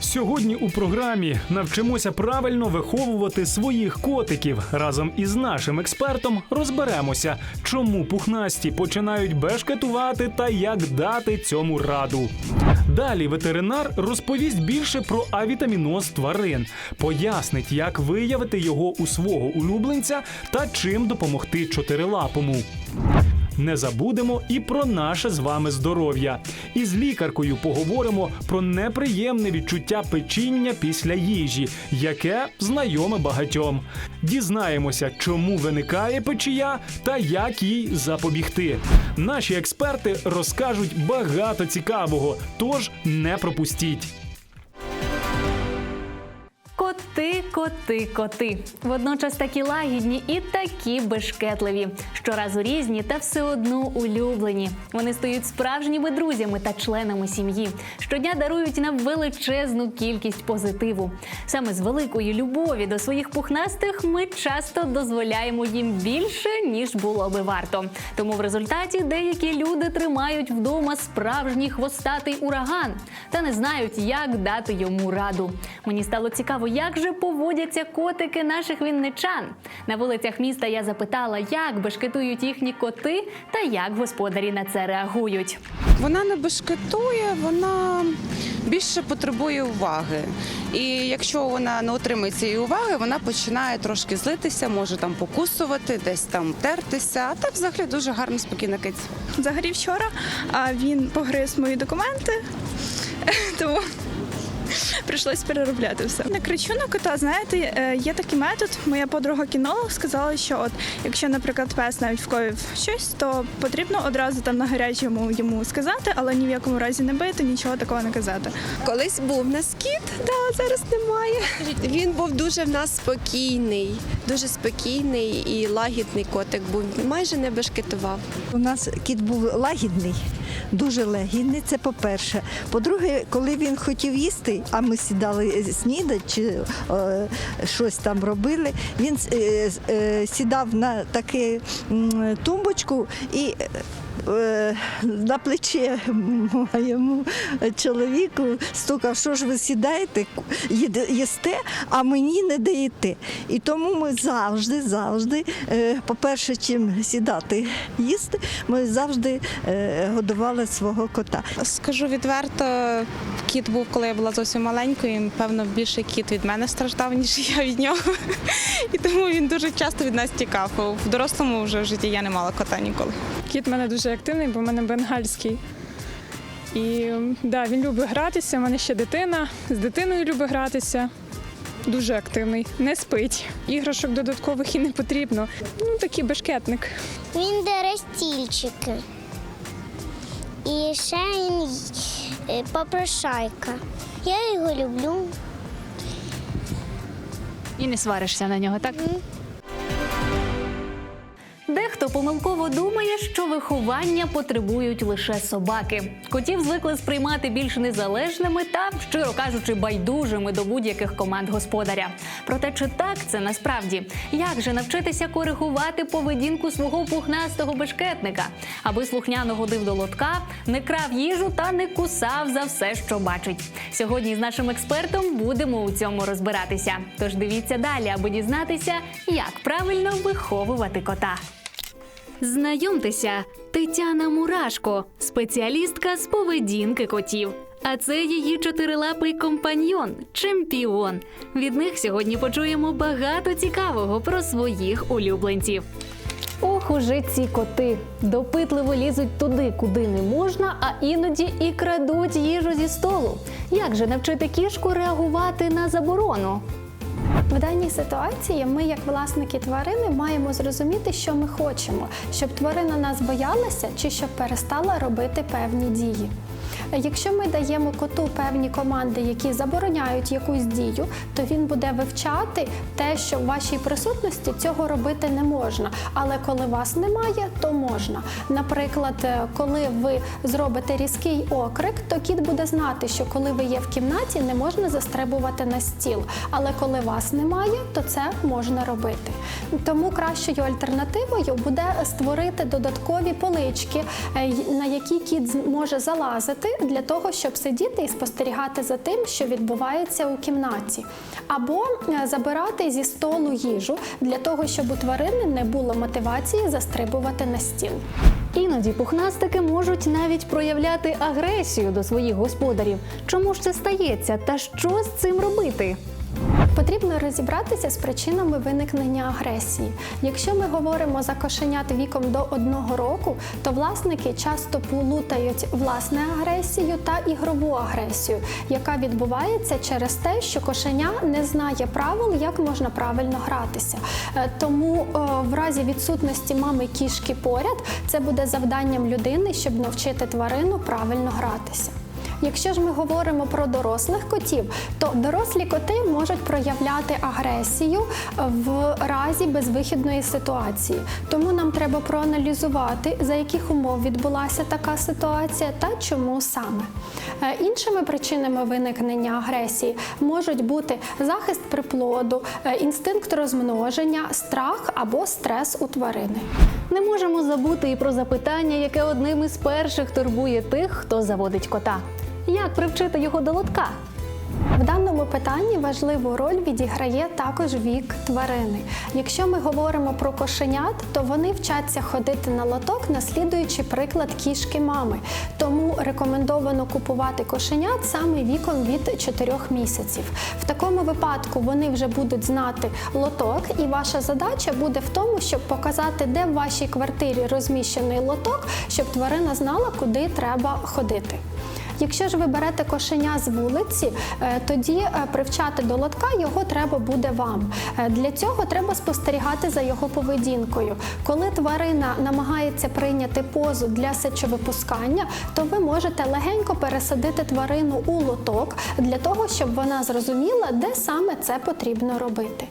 Сьогодні у програмі навчимося правильно виховувати своїх котиків. Разом із нашим експертом розберемося, чому пухнасті починають бешкетувати та як дати цьому раду. Далі ветеринар розповість більше про авітаміноз тварин, пояснить, як виявити його у свого улюбленця та чим допомогти чотирилапому. Не забудемо і про наше з вами здоров'я. Із лікаркою поговоримо про неприємне відчуття печіння після їжі, яке знайоме багатьом. Дізнаємося, чому виникає печія та як їй запобігти. Наші експерти розкажуть багато цікавого, тож не пропустіть. Коти, коти. Водночас такі лагідні і такі бешкетливі. Щоразу різні та все одно улюблені. Вони стають справжніми друзями та членами сім'ї. Щодня дарують нам величезну кількість позитиву. Саме з великої любові до своїх пухнастих ми часто дозволяємо їм більше, ніж було би варто. Тому в результаті деякі люди тримають вдома справжній хвостатий ураган та не знають, як дати йому раду. Мені стало цікаво, як же поводяться котики наших вінничан. На вулицях міста я запитала, як бешкетують їхні коти та як господарі на це реагують. Вона не бешкетує, вона більше потребує уваги. І якщо вона не отримує цієї уваги, вона починає трошки злитися, може там покусувати, десь там тертися. А так взагалі дуже гарно спокійна киця. Взагалі вчора а, він погриз мої документи, тому прийшлось переробляти все. Не кричу на кота. Знаєте, е, є такий метод. Моя подруга кінолог сказала, що от якщо, наприклад, пес навіть вкоїв щось, то потрібно одразу там на гарячому йому сказати, але ні в якому разі не бити, нічого такого не казати. Колись був в нас кіт, да, зараз немає. Він був дуже в нас спокійний, дуже спокійний і лагідний котик був. Майже не бешкетував. У нас кіт був лагідний, дуже легінний. Це по-перше. По-друге, коли він хотів їсти, а ми сідали снідати чи е, щось там робили, він е, е, сідав на таку тумбочку і. Е, На плече моєму чоловіку стукав, що ж ви сідаєте, їсте, а мені не даєте. І тому ми завжди, завжди, е, по-перше, чим сідати їсти, ми завжди е, годували свого кота. Скажу відверто, кіт був, коли я була зовсім маленькою. і, Певно, більше кіт від мене страждав, ніж я від нього. І тому він дуже часто від нас тікав. В дорослому вже в житті я не мала кота ніколи. Кіт мене дуже активний, бо в мене бенгальський. І да, він любить гратися. У мене ще дитина. З дитиною любить гратися. Дуже активний, не спить. Іграшок додаткових і не потрібно. Ну, такий бешкетник. Він дере стільчики. І ще він е, попрошайка. Я його люблю. І не сваришся на нього, так? Дехто помилково думає, що виховання потребують лише собаки. Котів звикли сприймати більш незалежними та, щиро кажучи, байдужими до будь-яких команд господаря. Проте чи так це насправді? Як же навчитися коригувати поведінку свого пухнастого бешкетника, аби слухняно годив до лотка, не крав їжу та не кусав за все, що бачить? Сьогодні з нашим експертом будемо у цьому розбиратися. Тож дивіться далі, аби дізнатися, як правильно виховувати кота. Знайомтеся, Тетяна Мурашко, спеціалістка з поведінки котів. А це її чотирилапий компаньйон, чемпіон. Від них сьогодні почуємо багато цікавого про своїх улюбленців. Ох, уже ці коти допитливо лізуть туди, куди не можна, а іноді і крадуть їжу зі столу. Як же навчити кішку реагувати на заборону? В даній ситуації ми, як власники тварини, маємо зрозуміти, що ми хочемо, щоб тварина нас боялася чи щоб перестала робити певні дії. Якщо ми даємо коту певні команди, які забороняють якусь дію, то він буде вивчати те, що в вашій присутності цього робити не можна. Але коли вас немає, то можна. Наприклад, е, коли ви зробите різкий окрик, то кіт буде знати, що коли ви є в кімнаті, не можна застрибувати на стіл. Але коли вас немає, то це можна робити. Тому кращою альтернативою буде створити додаткові полички, е, на які кіт може залазити висоти для того, щоб сидіти і спостерігати за тим, що відбувається у кімнаті, або е, забирати зі столу їжу для того, щоб у тварини не було мотивації застрибувати на стіл. Іноді пухнастики можуть навіть проявляти агресію до своїх господарів. Чому ж це стається та що з цим робити? Потрібно розібратися з причинами виникнення агресії. Якщо ми говоримо за кошенят віком до одного року, то власники часто плутають власне агресію та ігрову агресію, яка відбувається через те, що кошеня не знає правил, як можна правильно гратися. Е, Тому е, в разі відсутності мами кішки поряд це буде завданням людини, щоб навчити тварину правильно гратися. Якщо ж ми говоримо про дорослих котів, то дорослі коти можуть проявляти агресію в разі безвихідної ситуації. Тому нам треба проаналізувати, за яких умов відбулася така ситуація та чому саме. Е, Іншими причинами виникнення агресії можуть бути захист приплоду, е, інстинкт розмноження, страх або стрес у тварини. Не можемо забути і про запитання, яке одним із перших турбує тих, хто заводить кота. Як привчити його до лотка? В даному питанні важливу роль відіграє також вік тварини. Якщо ми говоримо про кошенят, то вони вчаться ходити на лоток, наслідуючи приклад кішки мами. Тому рекомендовано купувати кошенят саме віком від 4 місяців. В такому випадку вони вже будуть знати лоток, і ваша задача буде в тому, щоб показати, де в вашій квартирі розміщений лоток, щоб тварина знала, куди треба ходити. Якщо ж ви берете кошеня з вулиці, е, тоді е, привчати до лотка його треба буде вам. Е, Для цього треба спостерігати за його поведінкою. Коли тварина намагається прийняти позу для сечовипускання, то ви можете легенько пересадити тварину у лоток для того, щоб вона зрозуміла, де саме це потрібно робити.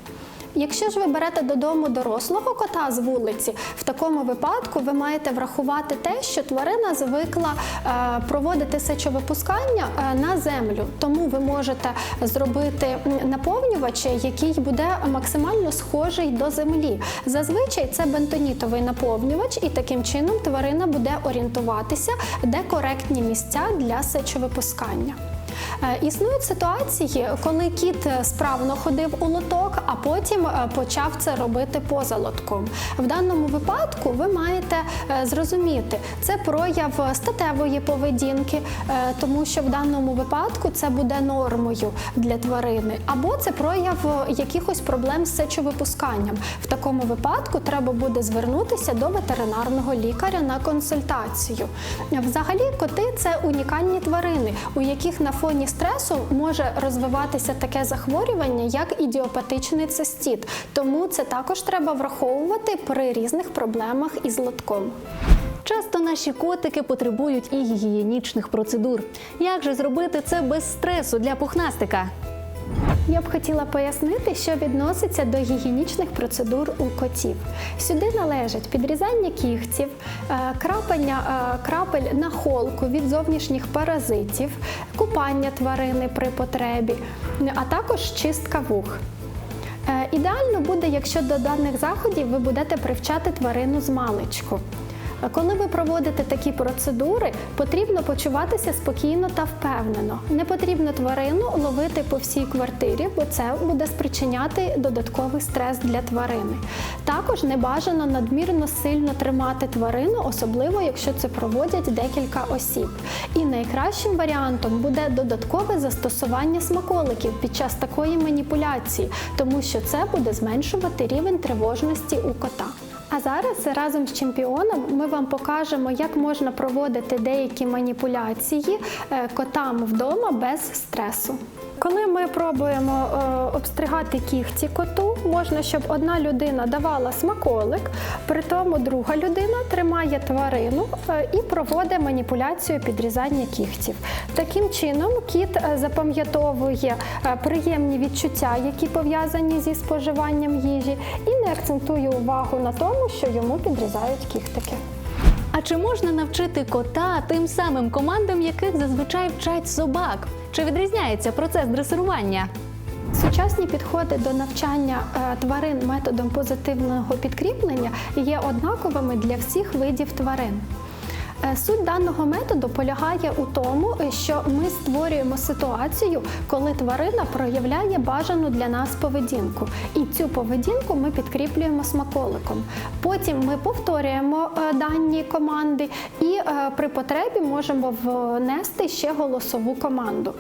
Якщо ж ви берете додому дорослого кота з вулиці, в такому випадку ви маєте врахувати те, що тварина звикла е, проводити сечовипускання е, на землю. Тому ви можете зробити наповнювач, який буде максимально схожий до землі. Зазвичай це бентонітовий наповнювач, і таким чином тварина буде орієнтуватися, де коректні місця для сечовипускання. Е, Існують ситуації, коли кіт справно ходив у лоток, а потім е, почав це робити поза лотком. В даному випадку ви маєте е, зрозуміти, це прояв статевої поведінки, е, тому що в даному випадку це буде нормою для тварини, або це прояв якихось проблем з сечовипусканням. В такому випадку треба буде звернутися до ветеринарного лікаря на консультацію. Взагалі, коти це унікальні тварини, у яких на фоні стресу може розвиватися таке захворювання, як ідіопатичний цистит. Тому це також треба враховувати при різних проблемах із лотком. Часто наші котики потребують і гігієнічних процедур. Як же зробити це без стресу для пухнастика? Я б хотіла пояснити, що відноситься до гігієнічних процедур у котів. Сюди належать підрізання кігтів, е, крапання е, крапель на холку від зовнішніх паразитів, купання тварини при потребі, а також чистка вух. Ідеально буде, якщо до даних заходів ви будете привчати тварину з маличку. Коли ви проводите такі процедури, потрібно почуватися спокійно та впевнено. Не потрібно тварину ловити по всій квартирі, бо це буде спричиняти додатковий стрес для тварини. Також не бажано надмірно сильно тримати тварину, особливо якщо це проводять декілька осіб. І найкращим варіантом буде додаткове застосування смаколиків під час такої маніпуляції, тому що це буде зменшувати рівень тривожності у кота. А зараз разом з чемпіоном ми вам покажемо, як можна проводити деякі маніпуляції е, котам вдома без стресу. Коли ми пробуємо е, обстригати кігті коту, можна, щоб одна людина давала смаколик, при тому друга людина тримає тварину е, і проводить маніпуляцію підрізання кігтів. Таким чином кіт е, запам'ятовує приємні відчуття, які пов'язані зі споживанням їжі, і не акцентує увагу на тому, що йому підрізають кігтики. А чи можна навчити кота тим самим командам, яких зазвичай вчать собак? Чи відрізняється процес дресирування? Сучасні підходи до навчання е, тварин методом позитивного підкріплення є однаковими для всіх видів тварин. Е, Суть даного методу полягає у тому, що ми створюємо ситуацію, коли тварина проявляє бажану для нас поведінку. І цю поведінку ми підкріплюємо смаколиком. Потім ми повторюємо е, дані команди і е, при потребі можемо внести ще голосову команду.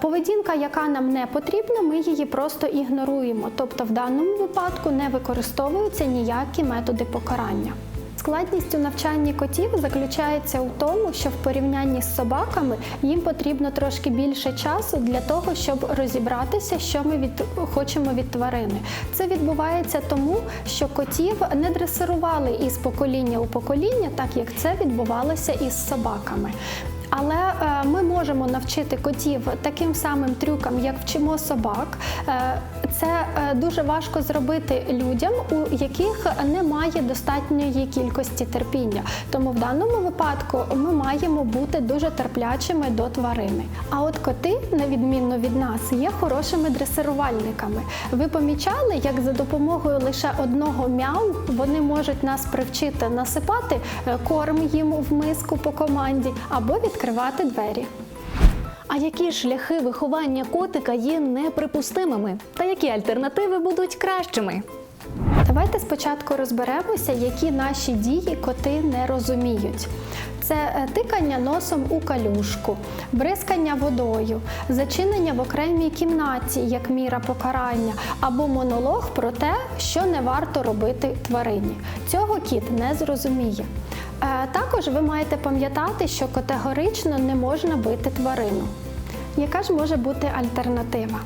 Поведінка, яка нам не потрібна, ми її просто ігноруємо. Тобто в даному випадку не використовуються ніякі методи покарання. Складність у навчанні котів заключається у тому, що в порівнянні з собаками їм потрібно трошки більше часу для того, щоб розібратися, що ми від хочемо від тварини. Це відбувається тому, що котів не дресирували із покоління у покоління, так як це відбувалося із собаками. Але е, ми можемо навчити котів таким самим трюкам, як вчимо собак. Е, це е, дуже важко зробити людям, у яких немає достатньої кількості терпіння. Тому в даному випадку ми маємо бути дуже терплячими до тварини. А от коти, на відміну від нас, є хорошими дресирувальниками. Ви помічали, як за допомогою лише одного мяу вони можуть нас привчити насипати корм їм в миску по команді або відкривати двері. А які шляхи виховання котика є неприпустимими? Та які альтернативи будуть кращими? Давайте спочатку розберемося, які наші дії коти не розуміють. Це е, тикання носом у калюшку, бризкання водою, зачинення в окремій кімнаті як міра покарання, або монолог про те, що не варто робити тварині. Цього кіт не зрозуміє. Е, Також ви маєте пам'ятати, що категорично не можна бити тварину. Яка ж може бути альтернатива?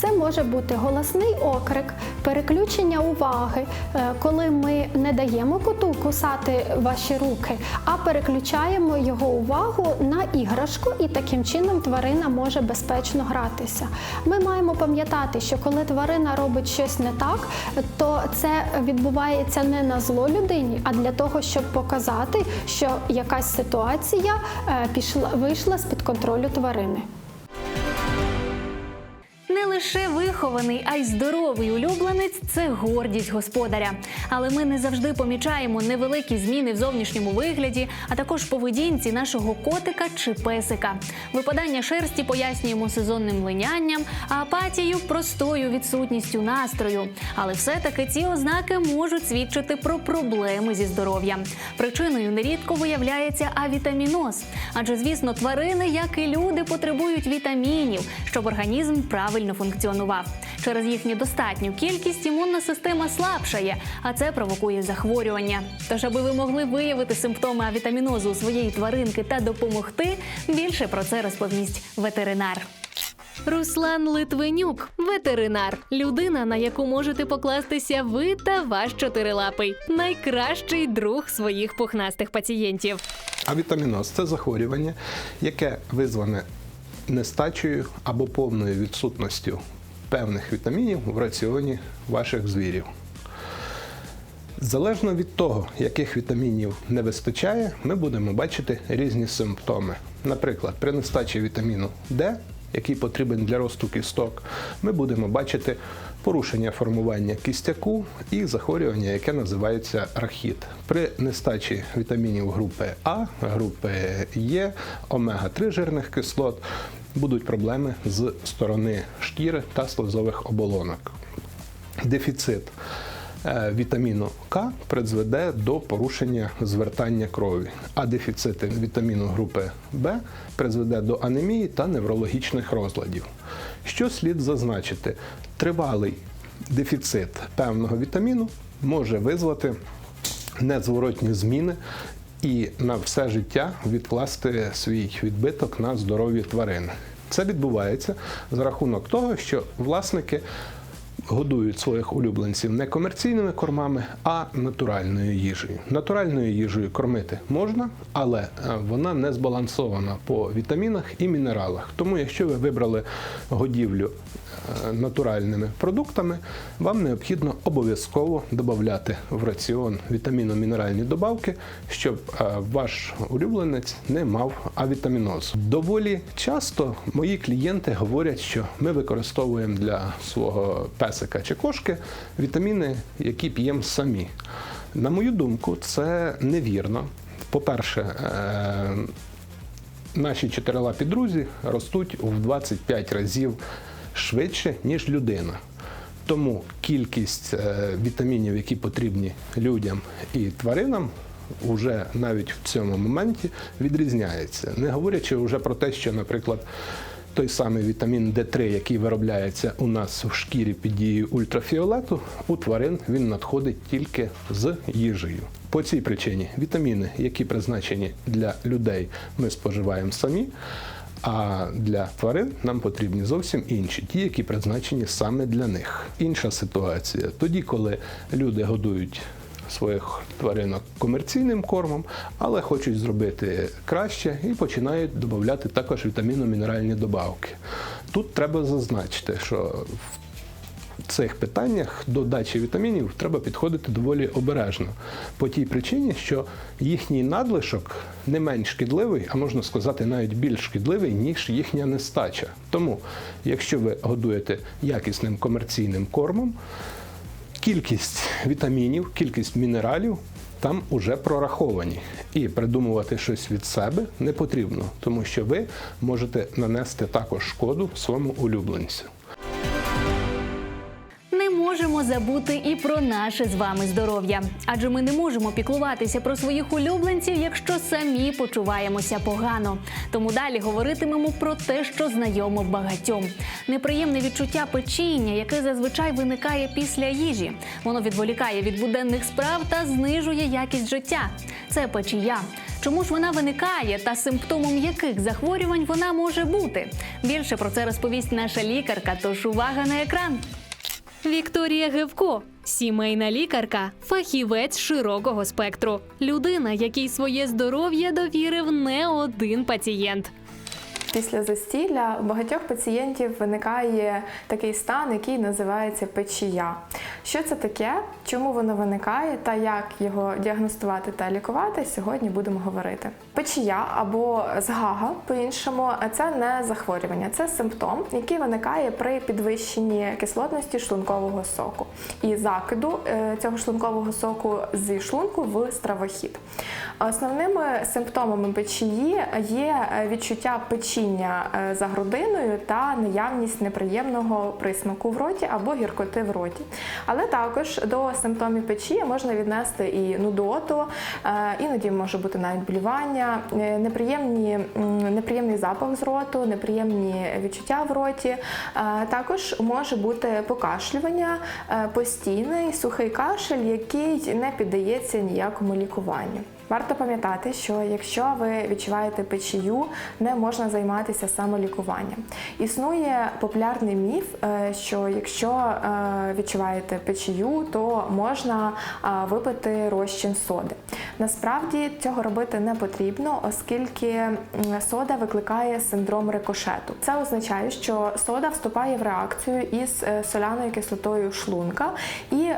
Це може бути голосний окрик, переключення уваги, е, коли ми не даємо коту кусати ваші руки, а переключаємо його увагу на іграшку, і таким чином тварина може безпечно гратися. Ми маємо пам'ятати, що коли тварина робить щось не так, то це відбувається не на зло людині, а для того, щоб показати, що якась ситуація е, пішла вийшла з під контролю тварини. Не лише вихований, а й здоровий улюбленець це гордість господаря. Але ми не завжди помічаємо невеликі зміни в зовнішньому вигляді, а також поведінці нашого котика чи песика. Випадання шерсті пояснюємо сезонним линянням, а апатію простою відсутністю настрою. Але все-таки ці ознаки можуть свідчити про проблеми зі здоров'ям. Причиною нерідко виявляється авітаміноз. Адже, звісно, тварини, як і люди, потребують вітамінів, щоб організм правильно функціонував. Через їхню достатню кількість імунна система слабшає, а це провокує захворювання. Тож, аби ви могли виявити симптоми авітамінозу у своєї тваринки та допомогти, більше про це розповість ветеринар. Руслан Литвинюк, ветеринар, людина, на яку можете покластися ви та ваш чотирилапий, найкращий друг своїх пухнастих пацієнтів. Авітаміноз це захворювання, яке визване нестачею або повною відсутністю певних вітамінів в раціоні ваших звірів. Залежно від того, яких вітамінів не вистачає, ми будемо бачити різні симптоми. Наприклад, при нестачі вітаміну D, який потрібен для росту кісток, ми будемо бачити порушення формування кістяку і захворювання, яке називається рахіт. При нестачі вітамінів групи А, групи Е, омега-3 жирних кислот будуть проблеми з сторони шкіри та слизових оболонок. Дефіцит е, вітаміну К призведе до порушення звертання крові, а дефіцит вітаміну групи Б призведе до анемії та неврологічних розладів. Що слід зазначити? Тривалий дефіцит певного вітаміну може визвати незворотні зміни і на все життя відкласти свій відбиток на здоров'я тварини. Це відбувається за рахунок того, що власники годують своїх улюбленців не комерційними кормами, а натуральною їжею. Натуральною їжею кормити можна, але е, вона не збалансована по вітамінах і мінералах. Тому, якщо ви вибрали годівлю натуральними продуктами, вам необхідно обов'язково додати в раціон вітаміно-мінеральні добавки, щоб е, ваш улюбленець не мав авітамінозу. Доволі часто мої клієнти говорять, що ми використовуємо для свого песика чи кошки вітаміни, які п'ємо самі. На мою думку, це невірно. По-перше, е, наші чотирилапі друзі ростуть в 25 разів швидше, ніж людина. Тому кількість е, вітамінів, які потрібні людям і тваринам, вже навіть в цьому моменті відрізняється. Не говорячи вже про те, що, наприклад, той самий вітамін D3, який виробляється у нас в шкірі під дією ультрафіолету, у тварин він надходить тільки з їжею. По цій причині вітаміни, які призначені для людей, ми споживаємо самі. А для тварин нам потрібні зовсім інші, ті, які призначені саме для них. Інша ситуація тоді, коли люди годують своїх тваринок комерційним кормом, але хочуть зробити краще і починають додати також вітаміно-мінеральні добавки. Тут треба зазначити, що в цих питаннях до дачі вітамінів треба підходити доволі обережно. По тій причині, що їхній надлишок не менш шкідливий, а можна сказати, навіть більш шкідливий, ніж їхня нестача. Тому, якщо ви годуєте якісним комерційним кормом, кількість вітамінів, кількість мінералів там уже прораховані. І придумувати щось від себе не потрібно, тому що ви можете нанести також шкоду своєму улюбленцю. Можемо забути і про наше з вами здоров'я, адже ми не можемо піклуватися про своїх улюбленців, якщо самі почуваємося погано. Тому далі говоритимемо про те, що знайомо багатьом. Неприємне відчуття печіння, яке зазвичай виникає після їжі. Воно відволікає від буденних справ та знижує якість життя. Це печія. Чому ж вона виникає та симптомом яких захворювань вона може бути? Більше про це розповість наша лікарка. Тож увага на екран. Вікторія Гевко, сімейна лікарка, фахівець широкого спектру, людина, якій своє здоров'я довірив не один пацієнт. Після застілля у багатьох пацієнтів виникає такий стан, який називається печія. Що це таке, чому воно виникає та як його діагностувати та лікувати, сьогодні будемо говорити. Печія або згага по-іншому це не захворювання, це симптом, який виникає при підвищенні кислотності шлункового соку і закиду е, цього шлункового соку зі шлунку в стравохід. Основними симптомами печії є е, відчуття печіння е, за грудиною та наявність неприємного присмаку в роті або гіркоти в роті. Але також до симптомів печії можна віднести і нудоту, іноді може бути навіть болівання, е, неприємні, неприємний запах з роту, неприємні відчуття в роті. Е, Також може бути покашлювання, е, постійний сухий кашель, який не піддається ніякому лікуванню. Варто пам'ятати, що якщо ви відчуваєте печію, не можна займатися самолікуванням. Існує популярний міф, е, що якщо е, відчуваєте печію, то можна е, випити розчин соди. Насправді цього робити не потрібно, оскільки сода викликає синдром рикошету. Це означає, що сода вступає в реакцію із соляною кислотою шлунка і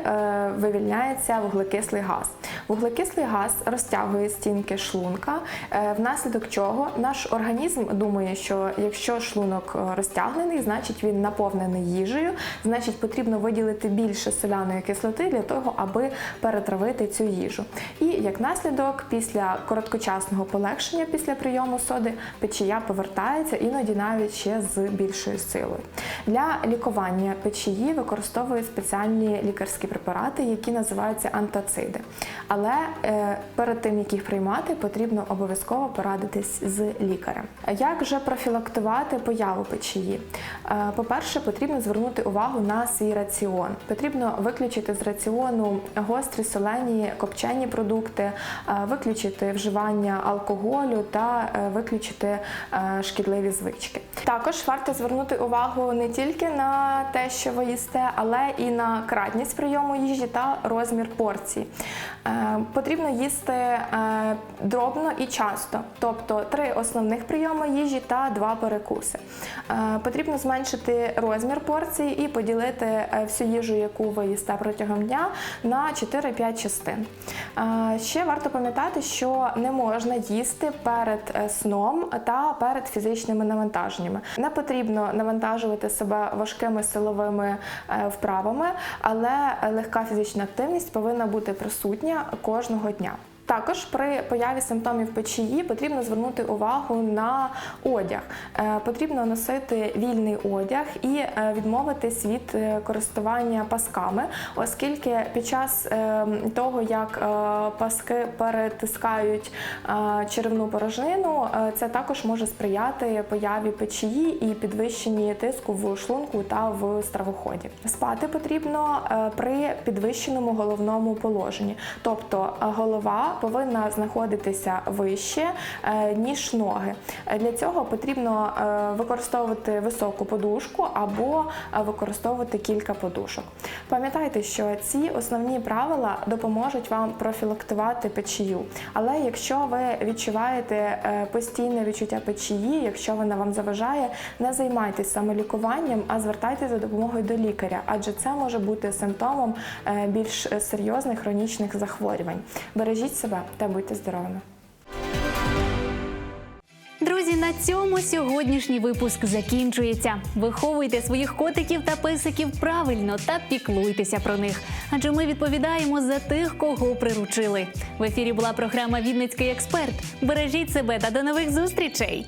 вивільняється вуглекислий газ. Вуглекислий газ розтягує стінки шлунка, е, внаслідок чого наш організм думає, що якщо шлунок е, розтягнений, значить він наповнений їжею, значить потрібно виділити більше соляної кислоти для того, аби перетравити цю їжу. І як наслідок, після короткочасного полегшення після прийому соди, печія повертається іноді навіть ще з більшою силою. Для лікування печії використовують спеціальні лікарські препарати, які називаються антациди. Але е, перед тим як їх приймати, потрібно обов'язково порадитись з лікарем. Як же профілактувати появу печії? Е, По-перше, потрібно звернути увагу на свій раціон. Потрібно виключити з раціону гострі солені копчені продукти, е, виключити вживання алкоголю та е, виключити шкідливі звички. Також варто звернути увагу не тільки на те, що ви їсте, але і на кратність прийому їжі та розмір порцій. Е, Потрібно їсти дробно і часто, тобто три основних прийоми їжі та два перекуси. Е, Потрібно зменшити розмір порцій і поділити е, всю їжу, яку ви їсте протягом дня, на 4-5 частин. Е, Ще варто пам'ятати, що не можна їсти перед е, сном та перед фізичними навантаженнями. Не потрібно навантажувати себе важкими силовими е, вправами, але легка фізична активність повинна бути присутня кожного дня. Також при появі симптомів печії потрібно звернути увагу на одяг. Е, Потрібно носити вільний одяг і е, відмовитись від е, користування пасками, оскільки під час того, як паски перетискають черевну порожнину, це також може сприяти появі печії і підвищенні тиску в шлунку та в стравоході. Спати потрібно при підвищеному головному положенні, тобто голова повинна знаходитися вище е, ніж ноги. Для цього потрібно е, використовувати високу подушку або е, використовувати кілька подушок. Пам'ятайте, що ці основні правила допоможуть вам профілактувати печію. Але якщо ви відчуваєте постійне відчуття печії, якщо вона вам заважає, не займайтесь самолікуванням, а звертайтеся за допомогою до лікаря, адже це може бути симптомом більш серйозних хронічних захворювань. Бережіть себе та будьте здоровими. Друзі, на цьому сьогоднішній випуск закінчується. Виховуйте своїх котиків та песиків правильно та піклуйтеся про них. Адже ми відповідаємо за тих, кого приручили. В ефірі була програма Відницький експерт. Бережіть себе та до нових зустрічей.